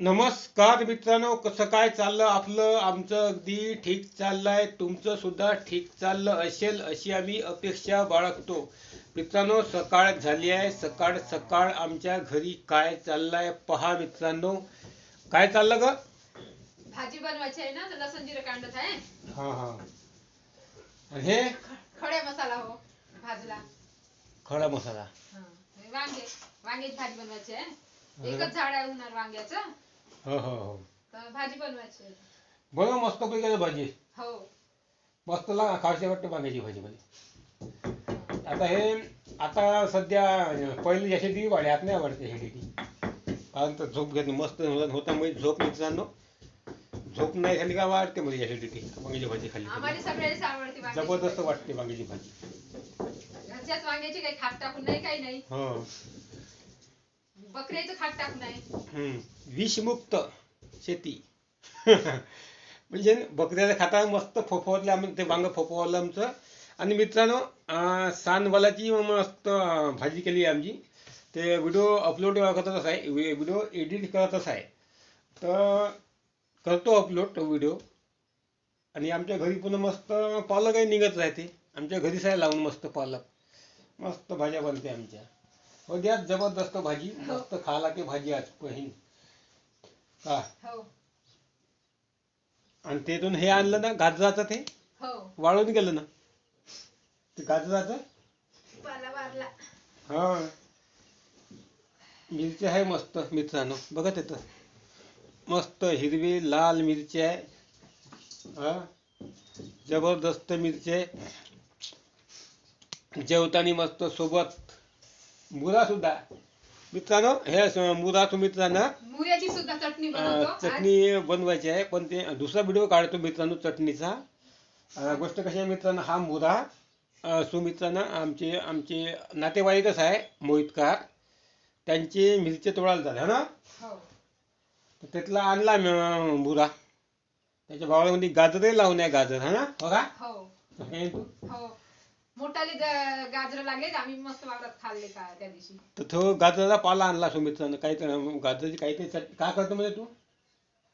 नमस्कार मित्रांनो कसं काय चाललं आपलं? आमचं अगदी ठीक चाललंय. तुमचं सुद्धा ठीक चाललं असेल अशी आम्ही अपेक्षा बाळगतो. मित्रांनो सकाळ झाली आहे. सकाळ सकाळ आमच्या घरी काय चाललंय पहा मित्रांनो. काय चाललं ग? भाजी बनवायची आहे ना? तर लसूण जिरं कांडत आहे. हा हा. आणि हे? खडे मसाला हो भाजला. खडा मसाला. हं. हे वांगे वांग्याची भाजी बनवायची आहे. एकच झाड आहे उन्हाळ वांग्याचं. हो हो हो. तर भाजी बनवायची आहे. बघा मस्त पैकी भाजी हो. मस्त लागा खावशी वाटते वांग्याची भाजी मध्ये आता हे आता सध्या पहिली जशी ती वाढ्यात नाही वाढते हे ती. कारण तर झोप घेत नाही. मस्त होता. म्हणजे झोप मित्रांनो झोप नाही झाली का वाढते मध्ये ॲसिडिटी वांग्याची भाजी खाली आम्हाला सगळ्याच आवडते वांग्याची जबरदस्त भाजी. वाटते वांग्याची भाजी. घरच्याच वांग्याची काही खाट टाकून नाही काही नाही. हो. बकऱ्याचं खाट टाकून हम्म. विषमुक्त शेती. म्हणजे बकऱ्याला खाता मस्त फोफवलं आम्ही ते वांग फोफवलं आमचं. आणि मित्रांनो अं, सानवालाची मस्त भाजी केली आहे आमची. ते व्हिडिओ अपलोड करतच आहे. व्हिडिओ एडिट करतच आहे. तर करतो अपलोड तो व्हिडिओ. आणि आमच्या घरी पण मस्त पालकही निघत राहते. आमच्या घरीच आहे लावून मस्त पालक. मस्त भाज्या बनते आमच्या. हो द्या जबरदस्त भाजी मस्त खायला की भाजी आज पहिन का हो. आणि तेथून हे आणलं ना गाजराचं ते? हो. वाळून गेलं ना? ते गाजराचं? पाला वारला. हा. मिरची आहे मस्त मित्रांनो बघा तिथं मस्त हिरवी लाल मिरची आहे. हा. जबरदस्त मिरची आहे. जेवताना मस्त सोबत मुरा सुद्धा मित्रांनो हे मुरा तुम्ही मित्रांनो मुऱ्याची सुद्धा चटणी बनवतो. चटणी बनवायची आहे पण ते दुसरा व्हिडिओ काढतो मित्रांनो चटणीचा. गोष्ट कशी आहे मित्रांनो हा मुरा सुमित्रांनो आमचे आमचे नातेवाईकच आहे मोहितकार. त्यांचे मिरचे तोडायला झाले ना? हो. त्यातला आणला म- मुरा. त्याच्या भावामध्ये गाजरही लावून आहे गाजर हा ना? बघा हो. हो. मोठाले गाजरं लागले आम्ही मस्त वावरात खाल्ले का त्या दिवशी. तर तो गाजराचा पाला आणला सुमित्रानं काही तर गाजराची काहीतरी चट काय करतो म्हणजे तू?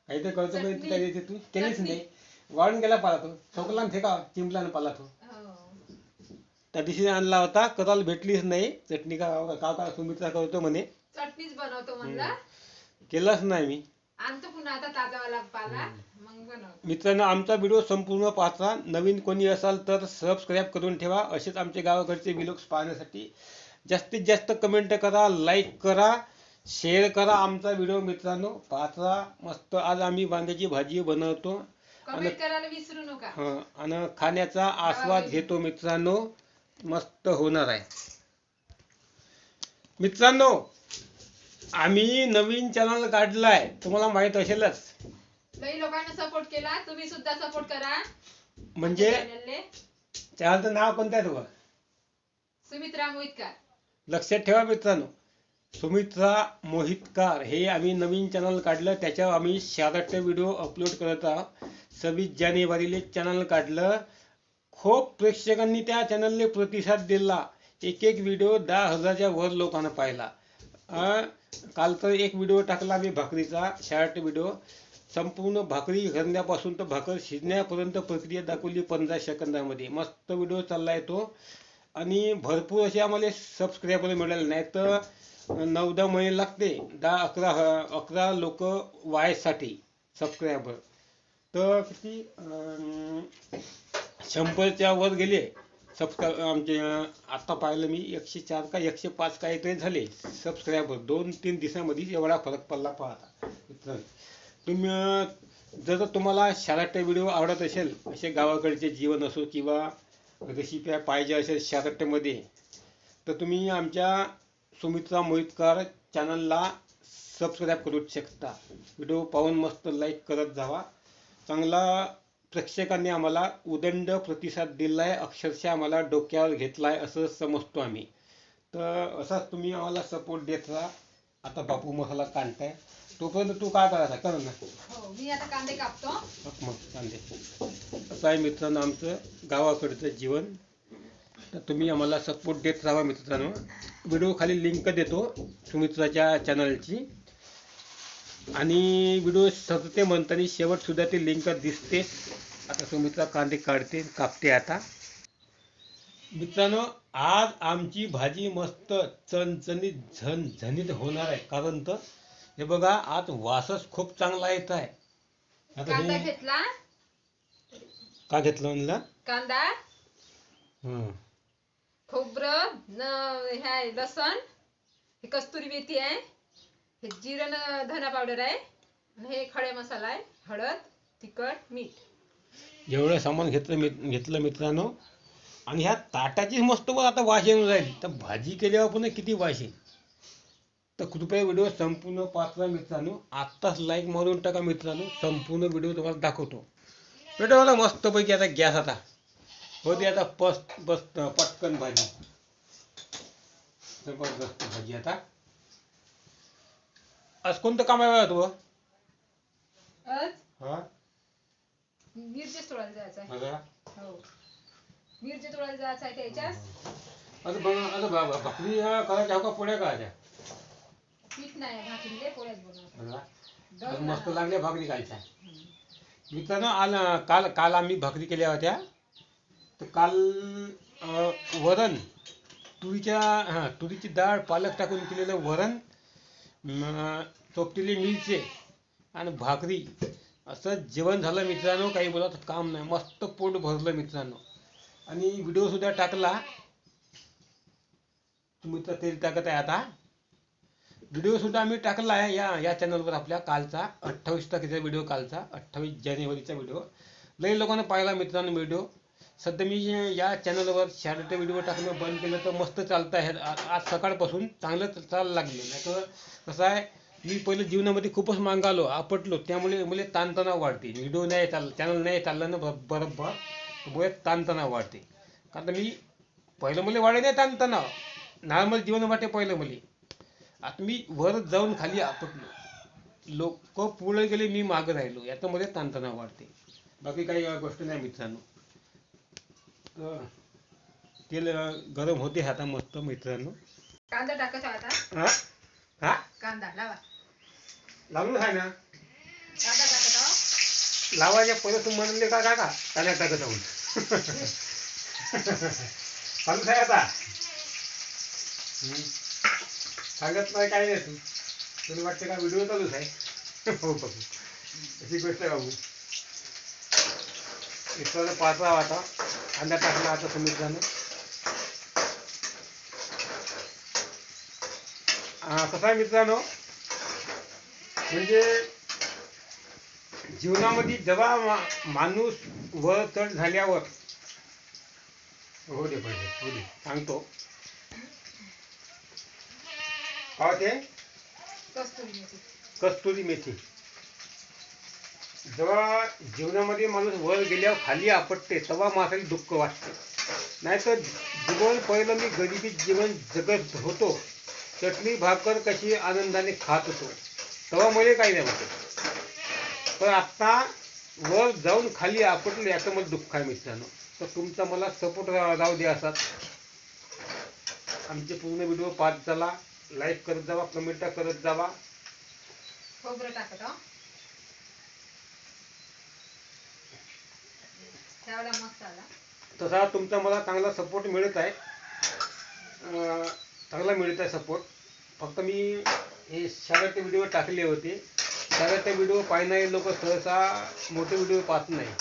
काहीतरी करतो म्हणजे चटणी. तू काय देते तू? केलीच चटणी. नाही. वाळून गेला पाला तो. ठोकला आणि फेका चिंपला पाला तो. हो. त्या दिवशी आणला होता करायला भेटलीच नाही. चटणी का का का सुमित्रा करतो म्हणे. चटणीच बनवतो म्हणलं. केलंच नाही मी. आणतो पुन्हा आता ताजावाला पाला मग बनवतो मित्रांनो आमचा व्हिडिओ संपूर्ण पाहता. नवीन कोणी असाल तर सबस्क्राईब करून ठेवा. असेच आमचे गावाकडचे व्हिडिओज पाहण्यासाठी जास्तीत जास्त कमेंट करा लाईक करा शेअर करा आमचा व्हिडिओ मित्रांनो. पाहता मस्त. आज आम्ही वांग्याची भाजी बनवतो. कमेंट करायला विसरू नका. हं, आणि खाण्याचा आस्वाद घेतो मित्रांनो. मस्त होणार आहे. मित्रांनो आम्ही नवीन चॅनल काढलाय. तुम्हाला माहीत असेलच. लई लोकांना सपोर्ट केला तुम्ही सुद्धा सपोर्ट करा. म्हणजे चॅनलले चॅनलचं नाव कोणतं आहे तुझं? सुमित्रा मोहितकर. लक्षात ठेवा मित्रांनो. सुमित्रा मोहितकार. हे आम्ही नवीन चॅनल काढलं. त्याच्यावर आम्ही शारट व्हिडिओ अपलोड करत आहोत. सव्वीस जानेवारीला चॅनल काढलं. खूप प्रेक्षकांनी त्या चॅनलले प्रतिसाद दिला. एक एक व्हिडिओ दहा हजारच्या वर लोकांना पाहिला. अं, काल तर एक व्हिडिओ टाकला मी भाकरीचा शॉर्ट व्हिडिओ संपूर्ण भाकरी घरण्यापासून तर भाकर शिजण्यापर्यंत प्रक्रिया दाखवली पंधरा सेकंदामध्ये. मस्त व्हिडिओ चालला तो. आणि भरपूर असे आम्हाला सबस्क्रायबर मिळाले. नाही तर नऊ दहा महिने लागते. दहा अकरा अकरा लोक वायसाठी सबस्क्रायबर तर किती अं, शंभरच्या वर गेले. सबस्क्राईब आमचे आत्ता पाहिलं मी एकशे चार का एकशे पाच काय ते झाले. सबस्क्रायबर दोन तीन दिवसामध्ये एवढा फरक पडला पाहता. तुम्ही जर तुम्हाला शाळाट व्हिडिओ आवडत असेल असे गावाकडचे जीवन असो किंवा रेसिपी पाहिजे असेल शार्टमध्ये तर तुम्ही आमच्या सुमित्रा मोहितकर चॅनलला सबस्क्राईब करू शकता. व्हिडिओ पाहून मस्त लाईक करत जावा. चांगला प्रेक्षकांनी आम्हाला उदंड प्रतिसाद दिला आहे अक्षरशः आम्हाला डोक्यावर घेतला आहे असं समजतो आम्ही. तर असाच तुम्ही आम्हाला सपोर्ट देत राहा. आता बापू मसाला काढताय तोपर्यंत तू काय करायचा? कर ना. हो मी आता कांदे कापतो. मग मग कांदे. असं आहे मित्रांनो आमचं गावाकडचं जीवन. तर तुम्ही आम्हाला सपोर्ट देत राहा मित्रांनो. व्हिडिओ खाली लिंक देतो. सुमित्राच्या चॅनलची आणि व्हिडिओ सतते म्हणताना शेवट सुद्धा ती लिंक दिसते. आता सुमित्रा कांदे काढते कापते आता. मित्रांनो आज आमची भाजी मस्त चणचणीत झणझणीत होणार आहे. कारण तर हे बघा आज वासच खूप चांगला येत आहे. आता कांदा हे घेतला? का घेतलं म्हणलं? कांदा? हं. खोबरं न लसण. हे कस्तुरी मेथी आहे. हे जिरण धना पावडर आहे. आणि हे खडे मसाला आहे. हळद तिखट मीठ. जेवढं सामान घेतलं मित- घेतलं मित्रांनो. आणि ह्या ताटाची मस्त बघ आता वास येऊन जाईल तर भाजी केल्यावर पण किती वास येईल. तर कृपया व्हिडिओ संपूर्ण पाचवा मित्रांनो. आत्ताच लाईक मारून टाका मित्रांनो. संपूर्ण व्हिडिओ तुम्हाला दाखवतो. बेटा मला मस्तपैकी आता गॅस आता. होती आता पस्त बस पटकन भाजी. जबरदस्त भाजी आता. आज कोणतं काम आहे तू? आज हा? मिरची तोडायला जायचं आहे. बघा. हो. मिरची तोडायला जायचं आहे त्याच्यात. आता बघा आता बा- बा- भाकरी अं, करायच्या हो का पोळ्या करायच्या पीठ नाही भाकरीले पोळ्याच बनवतात बघा. आज मस्त आणा. लागल्या भाकरी खायच्या. मित्रांनो आल काल काल आम्ही भाकरी केल्या होत्या. तर काल अं, वरण तुरीच्या हां तुरीची डाळ पालक टाकून केलेलं वरण चोपटीले मिरचे आणि भाकरी. असं जेवण झालं मित्रांनो काही बोलायचं काम नाही. मस्त पोट भरलं मित्रांनो. आणि व्हिडिओ सुद्धा टाकला. तुम्ही तर तेल टाकत आहे आता. व्हिडिओ सुद्धा आम्ही टाकला आहे या या चॅनलवर आपल्या कालचा अठ्ठावीस तारखेचा व्हिडिओ कालचा अठ्ठावीस जानेवारीचा व्हिडिओ लई लोकांना पाहिला मित्रांनो व्हिडिओ सध्या मी या चॅनलवर शाळेचे व्हिडिओ टाकणं बंद केलं तर मस्त चालतं आहे. आज सकाळपासून चांगलं चालायला लागलं नाही तर कसं आहे मी पहिलं जीवनामध्ये खूपच मांगालो आपटलो. त्यामुळे मला ताणतणाव वाढते. व्हिडिओ नाही चाल चॅनल नाही चाललं ना बरोबर मुळे ताणतणाव वाढते. कारण मी पहिलं मला वाढे नाही ताणतणाव. नॉर्मल जीवन वाटे पहिलं मला. आता मी वर जाऊन खाली आपटलो. लोक पुढे गेले मी मागं राहिलो. याच्यामध्ये ताणतणाव वाढते. बाकी काही गोष्ट नाही मित्रांनो. तेल गरम होते आता मस्त मित्रांनो. कांदा टाकायचा आता? हा? हा? कांदा लावा. लावून आहे ना? कांदा टाकायचा लावायच्या पहिले तू म्हणले का काका? कांदा टाकत आहोत चालूच आहे आता. सांगत नाही काय नाही तू. तुला वाटतं का व्हिडिओ चालूच आहे? हो बाबू अशी गोष्ट आहे बाबू. इथं पाचवा आता. कांदा टाकला आता समुद्रानं हा कसं आहे मित्रांनो? म्हणजे जीवनामध्ये जेव्हा मा- माणूस वर चढ झाल्यावर हो दे पहिले हो दे. सांगतो. काय ते कस्तुरी मेथी. कस्तुरी मेथी. जेव्हा जीवनामध्ये माणूस वर गेल्यावर खाली आपटते तेव्हा माणसाला दुःख वाटते. नाहीतर जीवन पहिलं मी गरिबीत जीवन जगत होतो. चटणी भाकर कशी आनंदाने खात होतो. तेव्हा मला काही नाही वाटत. पण आता वर जाऊन खाली आपटलं याचं मला दुःख आहे मित्रांनो. तर तुमचा मला सपोर्ट राहू द्या असाच. आमचे पूर्ण व्हिडिओ पाहत चला. लाईक करत जावा कमेंट करत जावा. आहो. तसा तुमचा मला चांगला सपोर्ट मिळत आहे. अं, चांगला मिळत आहे सपोर्ट फक्त मी हे शाळेचे व्हिडिओ टाकले होते. शाळेचे व्हिडिओ पाहणारे लोक सहसा मोठे व्हिडिओ पाहत नाही.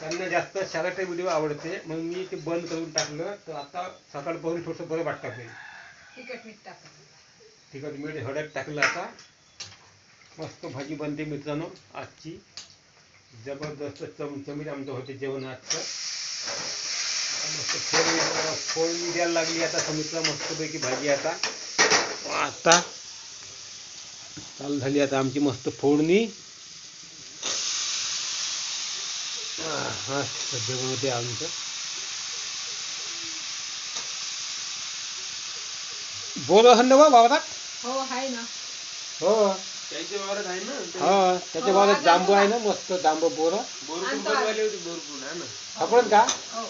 त्यांना जास्त शाळेचे व्हिडिओ आवडते. म्हणून मी ते बंद करून टाकलं. तर आता सकाळपासून थोडंसं बरं वाटतं आपल्याला. तिखट मीठ टाकत तिखट मीठ हळद टाकलं आता. मस्त भाजी बनते मित्रांनो आजची. जबरदस्त चमचमीत आमचं होते जेवण आजचं. मस्त फोडणी फोडणी द्यायला लागली आता समुद्र मस्तपैकी भाजी आता. आता चालू झाली आता आमची मस्त फोडणी. हा जेवण होते आमचं. बोल हंड बाबा. हो आहे ना. हो. त्यांच्या वावरात आहे ना? ते हा त्याच्या हो, जांबू आहे. ना मस्त जांबू बोरं. बोरपूर बोरपूर सापडत का? हो.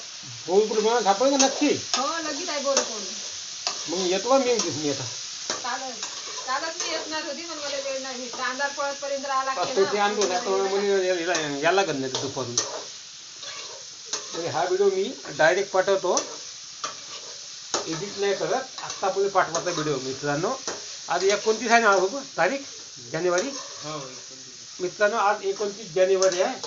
बोलपूर म्हणा सापडेल का नक्की? हो बोर मग येतो का मी मी आता. चालेल. कालच मी येणार होती पण मला वेळ नाही. भेटला अंधार पळतपर्यंत राहा आता लागते ते आणतो ना तर म्हणजे याला याला लागत नाही दुपारून म्हणजे हा व्हिडिओ मी डायरेक्ट पाठवतो. एडिट नाही करत. आत्ता पुढे पाठवायचा व्हिडिओ मित्रांनो. आज एकोणतीस आहे ना बाबा तारीख? जानेवारी? हो मित्रांनो आज एकोणतीस जानेवारी आहे.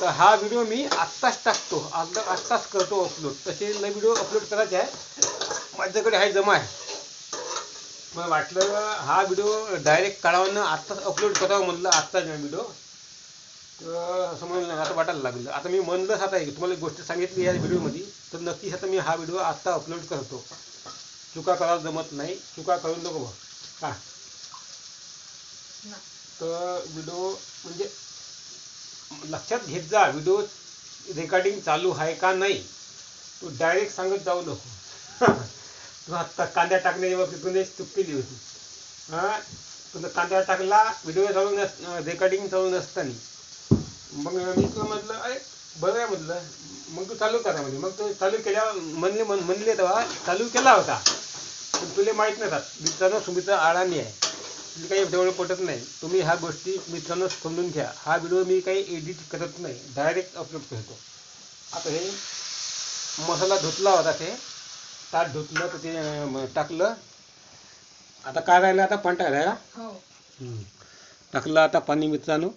तर हा व्हिडिओ मी आत्ताच टाकतो. आज आत्ताच करतो अपलोड तसे लय व्हिडिओ अपलोड करायचे आहे. माझ्याकडे आहे जमा आहे. मला वाटलं हा व्हिडिओ डायरेक्ट काढावं आत्ताच अपलोड करावं म्हणलं आत्ताच व्हिडिओ. तर असं म्हणलं आता वाटायला लागलं. आता मी म्हणलंच आता एक तुम्हाला एक गोष्ट सांगितली या व्हिडिओमध्ये. तर नक्कीच आता मी हा व्हिडिओ आत्ता अपलोड करतो. चुका करायला जमत नाही. चुका करू नको बा हा. तर व्हिडिओ म्हणजे लक्षात घेत जा व्हिडिओ रेकॉर्डिंग चालू आहे का नाही? तू डायरेक्ट सांगत जाऊ नको. तू आत्ता कांद्या टाकण्याच्या बाबतीत तुने चूक केली होती. हां? तुला कांदा टाकला व्हिडिओ चालू नस रेकॉर्डिंग चालू नसताना. मग मी तुला म्हटलं अरे बरं आहे म्हटलं. मग तू चालू करा म्हणजे मग तू चालू केल्यावर म्हणले म्हणले तेव्हा चालू केला होता. पण तुला माहीत नसतात मित्रांनो सुमित्रा आळाणी आहे. तुला काही तेवढं पटत नाही. तुम्ही ह्या गोष्टी मित्रांनो समजून घ्या. हा व्हिडिओ मी काही एडिट करत नाही. डायरेक्ट अपलोड करतो. आता हे मसाला धुतला होता ते. ताट धुतलं तर ते टाकलं. आता काय राहिलं आता? पण टाकायला? हो. टाकलं आता पाणी मित्रांनो.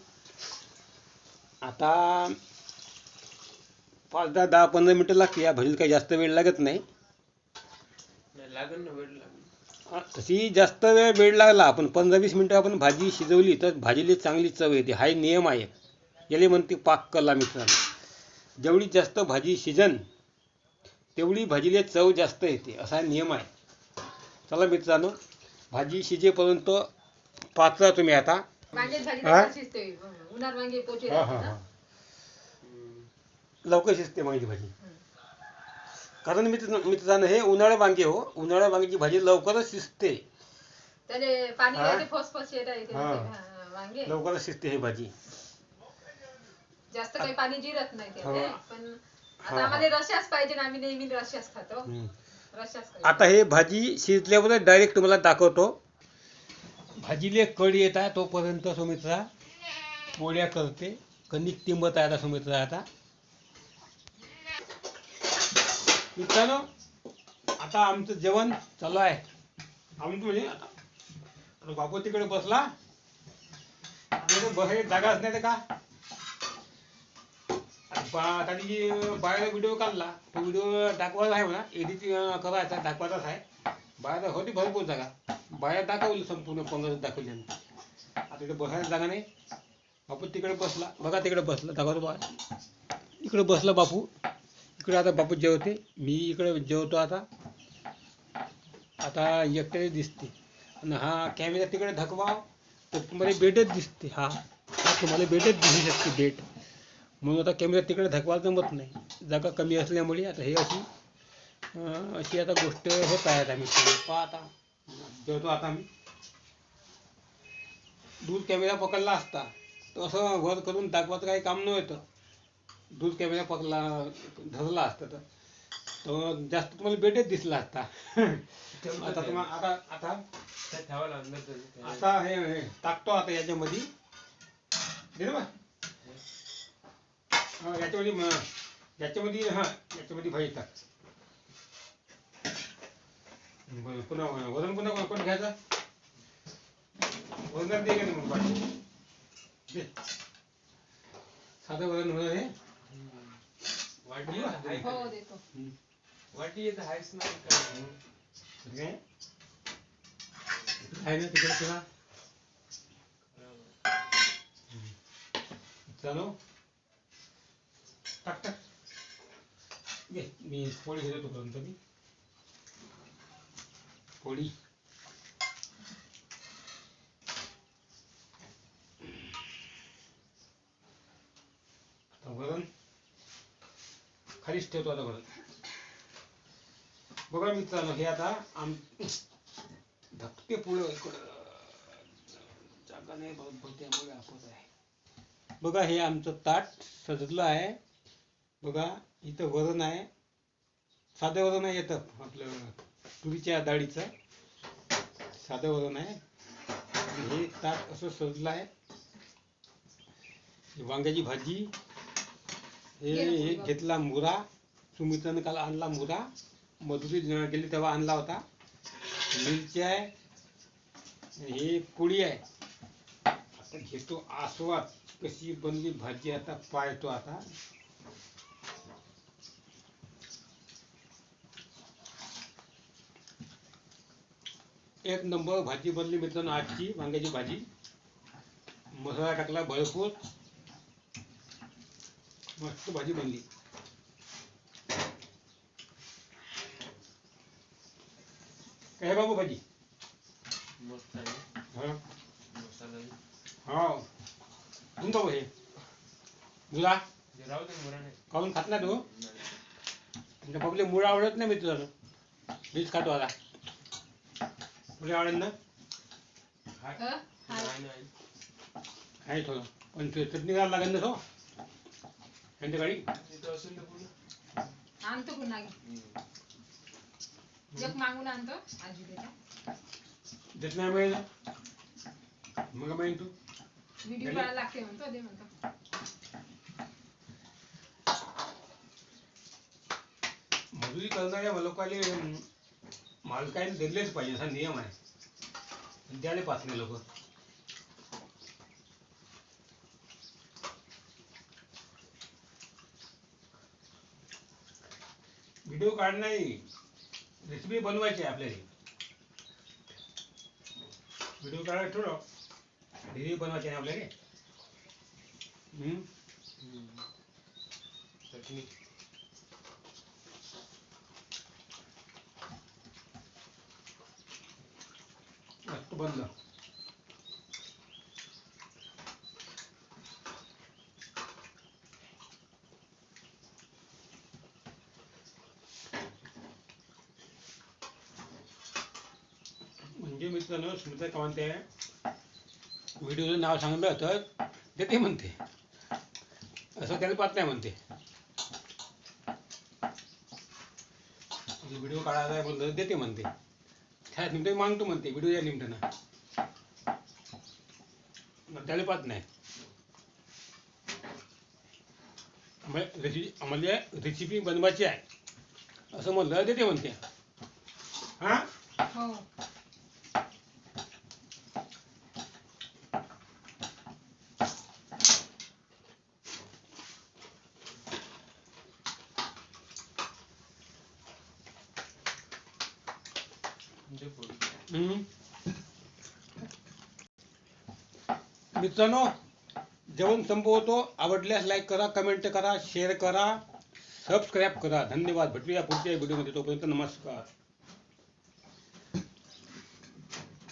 आता पाच दहा दहा पंधरा मिनटं लागते या भजीला काही जास्त वेळ लागत नाही. नाही लागेल ना वेळ लागेल. तशी जास्त वेळ वेळ लागला आपण पंधरा वीस मिनटं आपण भाजी शिजवली तर भाजीला चांगली चव येते. हा नियम आहे. याले म्हणते पाक कला मित्रांनो. जेवढी जास्त भाजी शिजन तेवढी भाजीला चव जास्त येते. असा नियम आहे. चला मित्रांनो भाजी शिजेपर्यंत पाचला तुम्ही आता. लवकर शिजते माझी भाजी. कारण मित्र मित्रांनो हे उन्हाळा वांगे हो. उन्हाळा वांग्याची भाजी लवकरच शिजते. त्याले पाणी हा? राहते फसफस येत आहे ते हा. हा, वांगे. लवकरच शिजते ही भाजी. जास्त काही पाणी जिरत नाही. पण हा, आता आम्हाला पाहिजे ना आम्ही नेहमी खातो. हम्म. आता हे भाजी शिजल्यावर डायरेक्ट तुम्हाला दाखवतो. भाजीले कड येत आहे तोपर्यंत सुमित्रा पोळ्या करते. कणिक टिंबत आहे आता सुमित्रा आता. मित्रांनो आता आमचं जेवण चालू आहे. आमचं म्हणजे आता बापू तिकडे बसला. आता जागाच नाही का? बा- त्यांनी बाहेर व्हिडिओ काढला. तो व्हिडिओ दाखवायचा आहे म्हणा. एडिट करायचा दाखवायचाच आहे. बाहेर होती भरपूर जागा. बाहेर दाखवली संपूर्ण पंगत दाखवली. आता इथे बसायला जागा नाही. बापू तिकडे बसला. बघा तिकडे बसला. दाखवतो बा. इकडे बसला बापू. इकडे आता बापू जेवते. मी इकडे जेवतो आता. आता एकट्याने दिसते. आणि हा कॅमेरा तिकडे धकवा तर तुम्हाला बेटच दिसते. हा हा तुम्हाला बेटच दिसू शकते बेट म्हणून आता कॅमेरा तिकडे धकवायला जमत नाही. जागा कमी असल्यामुळे आता हे अशी अशी आता गोष्ट होत आहे आम्ही. पहा आता. जेवतो आता आम्ही. दूर कॅमेरा पकडला असता. तर असं वर करून दाखवायचं काही काम नव्हतं. दूर कॅमेरा पकडला धरला असता तर. तर जास्त तुम्हाला बेटच दिसला असता. आता तुम्हाला आता आता ठेवावं लागलं आता हे टाकतो आता याच्यामध्ये. हा, याच्यामध्ये याच्यामध्ये हा याच्यामध्ये भाजी टाक. बरं, पुन्हा वजन पुन्हा कोण घ्यायचं? वजन दे का नाही मग पाठी साधं वजन होणार हे हो का? देतो. आहे ना तिकडे तुला? चालू. टाक टाक. घे मी पोळी घेतो तोपर्यंत मी. पोळी. वरण. खालीच ठेवतो आता परत. बघा मित्रांनो हे आता आम धक्के पुढे इकडं. जागा नाही त्यामुळे आपत आहे. बघा हे आमचं ताट सजलं आहे. बघा इथं वरण आहे. साधं वरण आहे येतं आपलं तुरीच्या डाळीचं. साधं वरण आहे. हे ताट असं सजलं आहे. वांग्याची भाजी. हे हे घेतला मुरा सुमित्रानं काल आणला मुरा मधुरी गेली तेव्हा आणला होता. मिरची आहे. हे पोळी आहे. आता घेतो आस्वाद. कशी बनली भाजी आता पाहतो आता. एक नंबर भाजी बनली मित्रांनो आजची वांग्याची भाजी. मसाला टाकला भरपूर. मस्त भाजी बनली काय बाबू भाजी मस्त आहे हा मसाला हा कोण बाबू हे तुला जे राहू दे मुरा नाही काऊन खात नाही तू नाही. तुमच्या बाबूला मुळ आवडत नाही मित्रांनो मीच खातो आता मुळे आवडत ना हाय. अ? हाय. नाही, नाही. आहे थोडं पण ते चटणी घालायला लागेल ना तो संध्याकाळी आणतो पुन्हा मागून आणतो. आजी देता. देत नाही मिळेल मग माहीत तू. व्हिडिओ गेले? करायला लागते म्हणतो दे म्हणतो. मजुरी करणाऱ्या लोकांनी मालकाने दिलेच पाहिजे असा नियम आहे. त्याने पाच नाही लोक. व्हिडिओ काढ नाही रेसिपी बनवायची आहे आपल्याला. व्हिडिओ काढायला थोडं रेसिपी बनवायची आहे आपल्याला. हम्म? चटणी. बनलं म्हणजे मित्रांनो स्मिता काय म्हणते व्हिडिओचं नाव सांगितलं तर देते म्हणते. असं त्याला पाहत नाही म्हणते. व्हिडिओ काढायला आहे देते म्हणते. त्या निमित्ताने मागतो म्हणते व्हिडिओच्या निमित्तानं मग त्याला पाहत नाही रेसिपी आम्हाला रेसिपी बनवायची आहे. असं म्हणलं देते म्हणते. हा. हो हो दे पोळी. हम्म. मित्रांनो जेवण संपवतो. आवडल्यास लाईक करा कमेंट करा शेअर करा सबस्क्राईब करा. धन्यवाद. भेटूया पुढच्या व्हिडिओमध्ये तोपर्यंत नमस्कार.